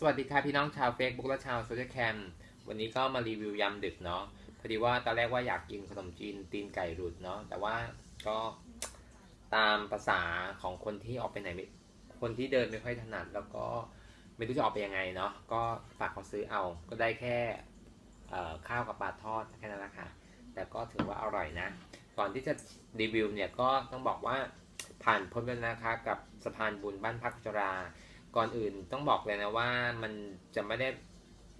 สวัสดีค่ะพี่น้องชาว Facebook และชาวโซเชียลแคมวันนี้ก็มารีวิวยำดึกเนาะพอดีว่าตอนแรกว่าอยากกินขนมจีนตีนไก่หลุดเนาะแต่ว่าก็ตามภาษาของคนที่ออกไปไหนไม่คนที่เดินไม่ค่อยถนัด แล้วก็ไม่รู้จะออกไปยังไงเนาะก็ฝากเขาซื้อเอาก็ได้แค่ข้าวกับปลาทอดแค่นั้นแหละค่ะแต่ก็ถือว่าอร่อยนะ ก่อนที่จะรีวิวเนี่ยก็ต้องบอกว่าผ่านพ้นไปแล้วนะคะกับสะพานบุญบ้านพักจรา ก่อนอื่นต้องบอกเลยนะว่ามันจะไม่ได้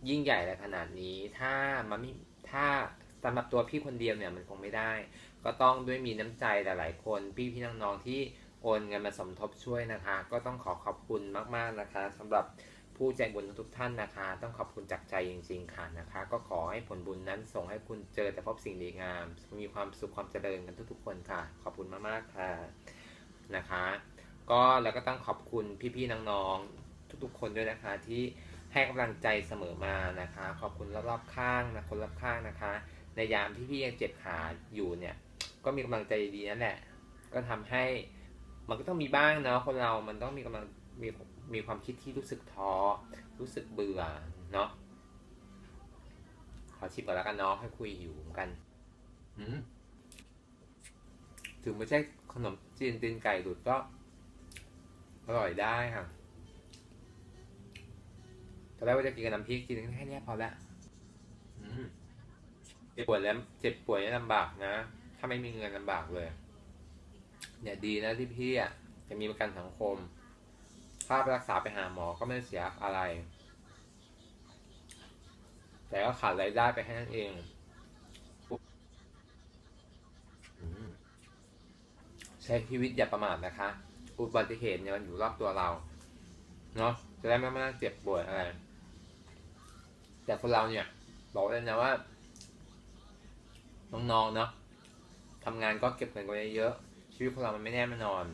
ยิ่งใหญ่อะไรขนาดนี้ ถ้ามันไม่ถ้าสำหรับตัวพี่คนเดียวเนี่ยมันคงไม่ได้ ก็ต้องด้วยมีน้ำใจหลายๆคนพี่พี่น้องๆที่โอนเงินมาสมทบช่วยนะคะ ก็ต้องขอขอบคุณมากๆนะคะสำหรับผู้ใจบุญทุกท่านนะคะ ต้องขอบคุณจากใจจริงๆค่ะนะคะ ก็ขอให้ผลบุญนั้นส่งให้คุณเจอแต่พบสิ่งดีงาม มีความสุขความเจริญกันทุกๆคนค่ะ ขอบคุณมากๆค่ะนะคะ ก็แล้วก็ต้องขอบคุณพี่ๆน้องๆทุกๆ คนด้วยนะคะที่ให้กำลังใจเสมอมานะคะ ขอบคุณรอบๆข้างนะคนรอบข้างนะคะ ในยามที่พี่ยังเจ็บขาอยู่เนี่ย ก็มีกำลังใจดีนั่นแหละ ก็ทำให้มันก็ต้องมีบ้างเนาะคนเรามันต้องมีกำลังมีมีความคิดที่รู้สึกท้อรู้สึกเบื่อเนาะขอชิมก่อนแล้วกันเนาะให้คุยอยู่กันอืมถึงไม่ใช่ขนมจีนตีนไก่ดุดก็ อร่อยได้ค่ะตอนแรกว่าจะกินกับน้ำพริกกินแค่เนี้ยพอละอืมเจ็บป่วยแล้วเจ็บป่วยนี่ลำบากนะ ถ้าไม่มีเงินลำบากเลย เนี่ยดีนะที่พี่อะจะมีประกันสังคมค่าไปรักษาไปหาหมอก็ไม่ได้เสียอะไร แต่ก็ขาดรายได้ไปแค่นั้นเองอืมใช้ชีวิตอย่าประมาทนะคะ อุบัติเหตุเนี่ยมันอยู่รอบตัวเราเนาะจะได้ไม่มาเจ็บปวยอะไร แต่คนเราเนี่ย บอกเลยนะว่า น้องๆเนาะทำงานก็เก็บเงินไว้เยอะ ชีวิตของเรามันไม่แน่ไม่นอน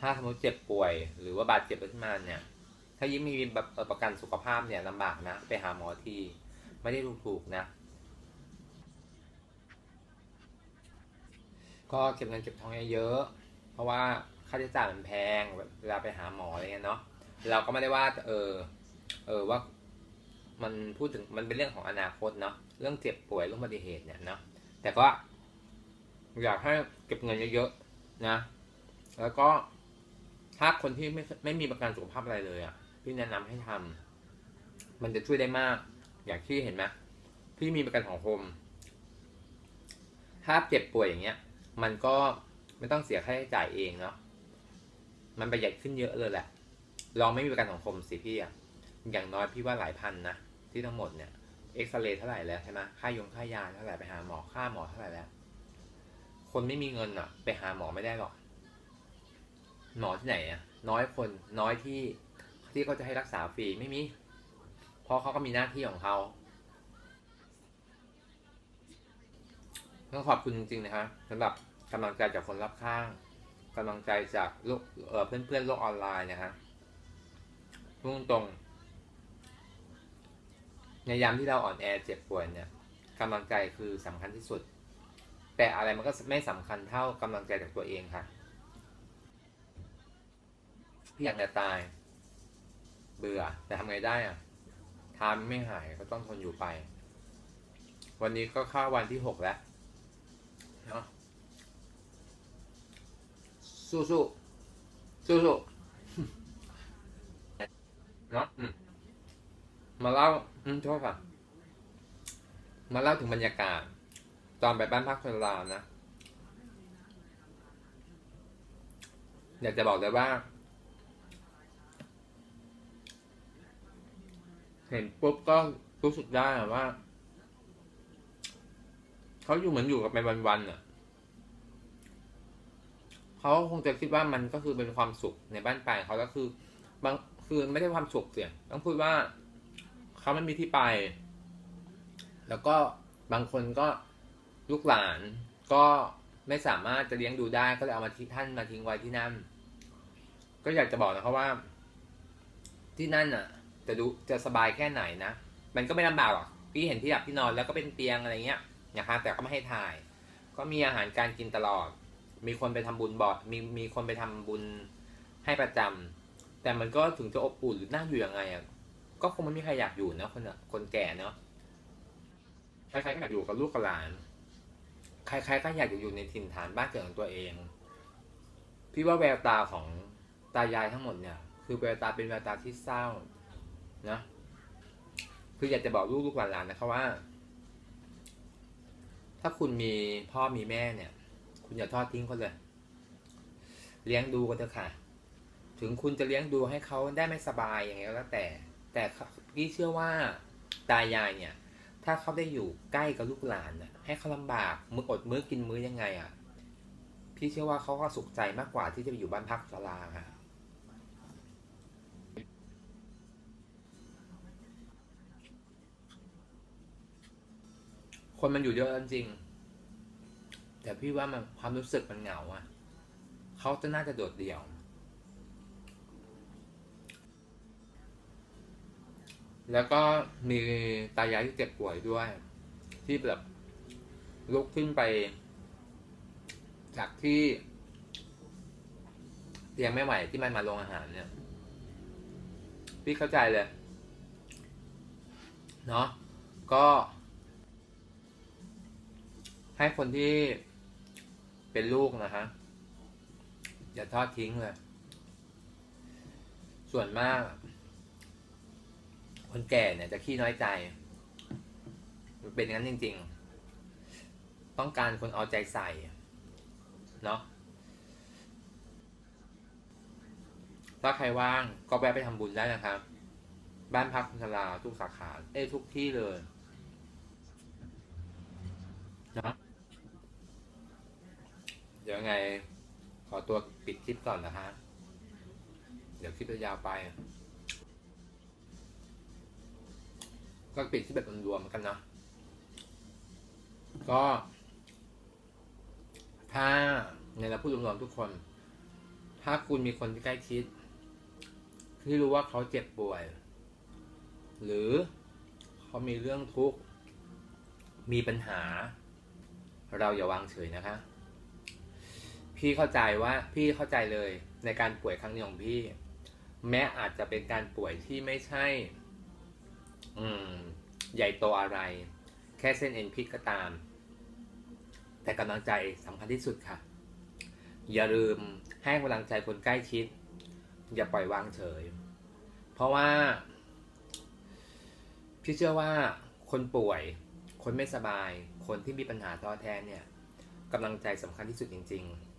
ถ้าสมมติเจ็บป่วย หรือว่าบาดเจ็บขึ้นมาเนี่ย ถ้ายิ่งมีประกันสุขภาพเนี่ยลำบากนะ ไปหาหมอที ไม่ได้ถูกๆนะ ก็เก็บเงินเก็บทองเยอะๆเพราะว่า ค่าใช้จ่ายมันแพงเวลาไปหาหมออะไรเงี้ยเนาะเราก็ไม่ได้ว่าเออเออว่ามันพูดถึงมันเป็นเรื่องของอนาคตเนาะเรื่องเจ็บป่วยเรื่องอุบัติเหตุเนี่ยเนาะแต่ก็ อยากให้เก็บเงินเยอะๆนะ แล้วก็ถ้าคนที่ไม่ไม่มีประกันสุขภาพอะไรเลยอะ่ะพี่แนะนำให้ทำมันจะช่วยได้มาก อย่างที่เห็นไหมพี่มีประกันสังคม ถ้าเจ็บป่วยอย่างเงี้ย มันก็ไม่ต้องเสียค่าใช้จ่ายเองเนาะ มันประหยัดขึ้นเยอะเลยแหละ ลองไม่มีประกันสังคมสิพี่อะอย่างน้อยพี่ว่าหลายพันนะที่ทั้งหมดเนี่ยเอ็กซเรย์เท่าไหร่แล้วใช่ไหมค่ายงค่ายาเท่าไหร่ไปหาหมอค่าหมอเท่าไหร่แล้ว คนไม่มีเงินอะไปหาหมอไม่ได้หรอกหมอที่ไหนอะน้อยคนน้อยที่ที่เขาจะให้รักษาฟรีไม่มีเพราะเขาก็มีหน้าที่ของเขาต้องขอบคุณจริงๆนะครับสำหรับกำลังใจจากคนรอบข้าง กำลังใจจากโลกเอ่อเพื่อนๆโลกออนไลน์นะฮะพุ่งตรงในยามที่เราอ่อนแอเจ็บป่วยเนี่ยกำลังใจคือสำคัญที่สุด แต่อะไรมันก็ไม่สำคัญเท่ากำลังใจจากตัวเองค่ะพี่อยากจะตาย เบื่อแต่ทำไงได้อะทานไม่หายก็ต้องทนอยู่ไป วันนี้ก็เข้าวันที่หกแล้วเนาะ สู้สู้สู้สู้เนาะมาเล่าอืมโทษค่ะ มาเล่าถึงบรรยากาศ ตอนไปบ้านพักคนลาวนะ อยากจะบอกเลยว่า เห็นปุ๊บก็รู้สึกได้ว่า เขาอยู่เหมือนอยู่กับไปวันๆอะ เขาคงจะคิดว่ามันก็คือเป็นความสุขในบ้านปลายเขาก็คือบางคือไม่ได้ความสุขเสียต้องพูดว่าเขาไม่มีที่ไป แล้วก็บางคนก็ลูกหลานก็ไม่สามารถจะเลี้ยงดูได้ก็เลยเอามาที่ท่านมาทิ้งไว้ที่นั่น ก็อยากจะบอกนะครับว่า ที่นั่นอะ จะดูจะสบายแค่ไหนนะมันก็ไม่ลำบากหรอกพี่เห็นที่หลับที่นอนแล้วก็เป็นเตียงอะไรเงี้ยนะคะแต่ก็ไม่ให้ถ่าย ก็มีอาหารการกินตลอด มีคนไปทำบุญบ่อยมีมีคนไปทำบุญให้ประจำแต่มันก็ถึงจะอบอุ่นหรือน่าอยู่ยังไงอะก็คงไม่มีใครอยากอยู่นะคนอะคนแก่เนาะใครๆก็อยากอยู่กับลูกกับหลาน ใครๆก็อยากอยู่ในถิ่นฐานบ้านเกิดของตัวเอง พี่ว่าแววตาของตายายทั้งหมดเนี่ย คือแววตาเป็นแววตาที่เศร้านะคืออยากจะบอกลูกลูกหลานๆนะครับว่า ถ้าคุณมีพ่อมีแม่เนี่ย คุณอย่าทอดทิ้งเขาเลย เลี้ยงดูกันเถอะค่ะ ถึงคุณจะเลี้ยงดูให้เขาได้ไม่สบายอย่างไงก็แล้วแต่ แต่พี่เชื่อว่าตายายเนี่ย ถ้าเขาได้อยู่ใกล้กับลูกหลานนะให้เขาลำบากมืออดมือกินมื้อยังไงอะ พี่เชื่อว่าเขาก็สุขใจมากกว่าที่จะไปอยู่บ้านพักศาลาค่ะคนมันอยู่เยอะจริง แต่พี่ว่ามันความรู้สึกมันเหงาอะเขาจะน่าจะโดดเดี่ยว แล้วก็มีตายายที่เจ็บป่วยด้วย ที่แบบลุกขึ้นไป จากที่เตียงไม่ไหวที่มันมาลงอาหารเนี่ย พี่เข้าใจเลย เนาะก็ให้คนที่ เป็นลูกนะฮะอย่าทอดทิ้งเลย ส่วนมาก คนแก่เนี่ยจะขี้น้อยใจ มันเป็นงั้นจริง ๆ ต้องการคนเอาใจใส่ เนาะถ้าใครว่างก็แวะไปทำบุญได้นะครับ บ้านพักคุณชลาทุกสาขา เอ้ทุกที่เลยเนาะ เดี๋ยวไง ขอตัวปิดคลิปก่อนนะฮะ เดี๋ยวคลิปจะยาวไป ก็ปิดที่แบบรวมๆกันเนาะก็ ถ้าในเราพูดรวมๆทุกคน ถ้าคุณมีคนที่ใกล้ชิด ที่รู้ว่าเขาเจ็บป่วย หรือเขามีเรื่องทุกข์ มีปัญหา เราอย่าวางเฉยนะคะ พี่เข้าใจว่าพี่เข้าใจเลยในการป่วยครั้งนี้ของพี่ แม้อาจจะเป็นการป่วยที่ไม่ใช่ อืม ใหญ่โตอะไร แค่เส้นเอ็นพิษก็ตาม แต่กำลังใจสำคัญที่สุดค่ะ อย่าลืมให้กำลังใจคนใกล้ชิด อย่าปล่อยวางเฉย เพราะว่า พี่เชื่อว่าคนป่วย คนไม่สบาย คนที่มีปัญหาท้อแท้เนี่ยกำลังใจสำคัญที่สุดจริง ๆ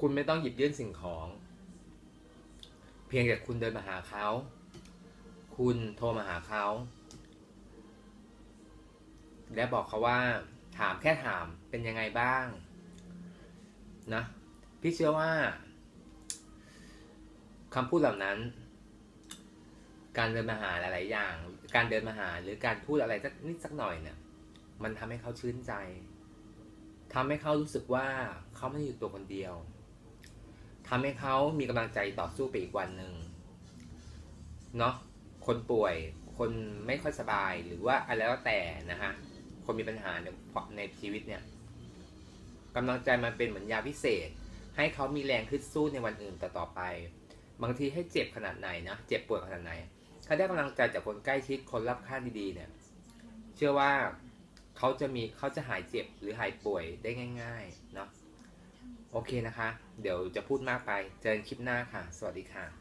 คุณไม่ต้องหยิบยื่นสิ่งของ เพียงแต่คุณเดินมาหาเขา คุณโทรมาหาเขา และบอกเขาว่า ถามแค่ถามเป็นยังไงบ้าง นะ พี่เชื่อว่าคำพูดเหล่านั้น การเดินมาหาหลาย ๆ อย่าง การเดินมาหาหรือการพูดอะไรสักนิดสักหน่อยเนี่ย มันทำให้เขาชื่นใจทำให้เขารู้สึกว่าเขาไม่ได้อยู่ตัวคนเดียว ทำให้เขามีกำลังใจต่อสู้ไปอีกวันหนึ่งเนาะคนป่วยคนไม่ค่อยสบายหรือว่าอะไรแล้วแต่นะฮะคนมีปัญหาในในชีวิตเนี่ยกำลังใจมันเป็นเหมือนยาพิเศษ ให้เขามีแรงขึ้นสู้ในวันอื่นต่อๆไป บางทีให้เจ็บขนาดไหนนะเจ็บปวดขนาดไหนถ้าได้กำลังใจจากคนใกล้ชิดคนรับข้างดีๆเนี่ย เชื่อว่าเขาจะมีเขาจะหายเจ็บหรือหายป่วยได้ง่าย ๆ เนาะ โอเคนะคะ เดี๋ยวจะพูดมากไป เจอกันคลิปหน้าค่ะ สวัสดีค่ะ